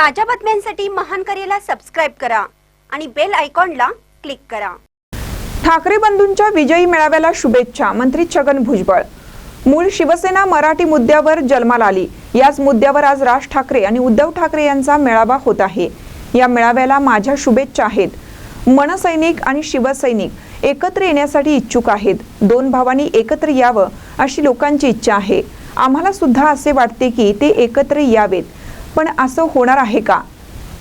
ताज्या बातम्यांसाठी महान करेला सबस्क्राईब करा आणि बेल आयकॉनला क्लिक करा. ठाकरे बंधूंच्या विजयी मेळाव्याला शुभेच्छा मंत्री छगन भुजबळ. मूळ शिवसेना मराठी मुद्द्यावर जन्माला आली. याच मुद्द्यावर आज राज ठाकरे आणि उद्धव ठाकरे यांचा मेळावा होत आहे. या मेळाव्याला माझ्या शुभेच्छा आहेत. मनसैनिक आणि शिवसैनिक एकत्र येण्यासाठी इच्छुक आहेत. दोन भावांनी एकत्र यावं अशी लोकांची इच्छा आहे. आम्हाला सुद्धा असे वाटते की ते एकत्र यावेत. पण असं होणार आहे का?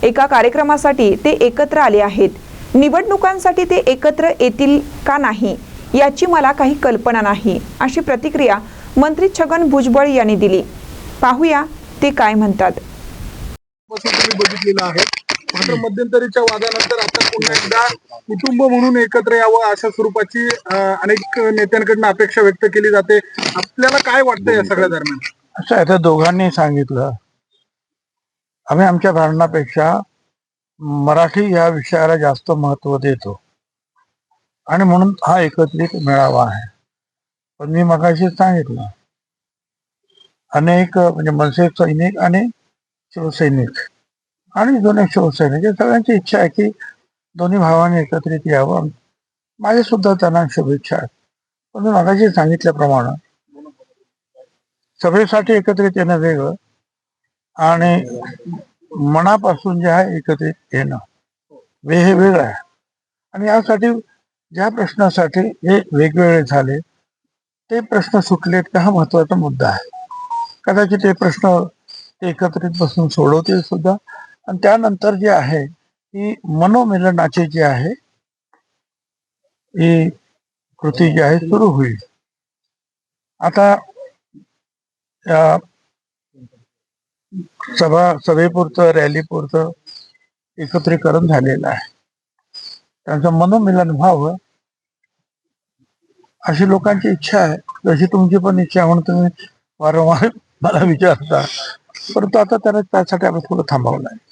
एका कार्यक्रमासाठी ते एकत्र आले आहेत. निवडणुकांसाठी ते एकत्र येतील का नाही? याची मला काही कल्पना नाही अशी प्रतिक्रिया मंत्री छगन भुजबळ यांनी दिली. पाहूया ते काय म्हणतात. बघितलेलं आहे. मात्र मध्यंतरीच्या वादानंतर आता पुन्हा एकदा कुटुंब म्हणून एकत्र यावं अशा स्वरूपाची अनेक नेत्यांकडून अपेक्षा व्यक्त केली जाते. आपल्याला काय वाटतं या सगळ्या दरम्यान? असं आहे, त्या दोघांनी सांगितलं. आम्ही आमच्या धारणापेक्षा मराठी या विषयाला जास्त महत्त्व देतो. आणि म्हणून हा एकत्रित मेळावा आहे. पण मी मगाशी सांगितलं अनेक म्हणजे मनसे सैनिक आणि शिवसैनिक आणि दोन्ही शिवसैनिक या सगळ्यांची इच्छा आहे की दोन्ही भावांनी एकत्रित यावं. माझ्या सुद्धा त्यांना शुभेच्छा आहेत. पण मी मगाशी सांगितल्याप्रमाणे सभेसाठी एकत्रित येणं वेगळं. आणि मनापासून जे आहे एकत्रित येणं. वे हे वेगळं आहे. आणि यासाठी ज्या प्रश्नासाठी हे वेगवेगळे झाले ते प्रश्न सुटलेत का हा महत्त्वाचा मुद्दा आहे. कदाचित ते प्रश्न एकत्रित बसून सोडवतील सुद्धा. आणि त्यानंतर जे आहे ही मनोमिलनाची जी आहे ही कृती जी आहे सुरू होईल. आता सभा सभेपुरतं रॅलीपुरतं एकत्रीकरण झालेलं आहे. त्यांचं मनोमिलन व्हावं अशी लोकांची इच्छा आहे. जशी तुमची पण इच्छा म्हणून तुम्ही वारंवार मला विचारता. परंतु आता त्याला त्यासाठी आपण थोडं थांबावं आहे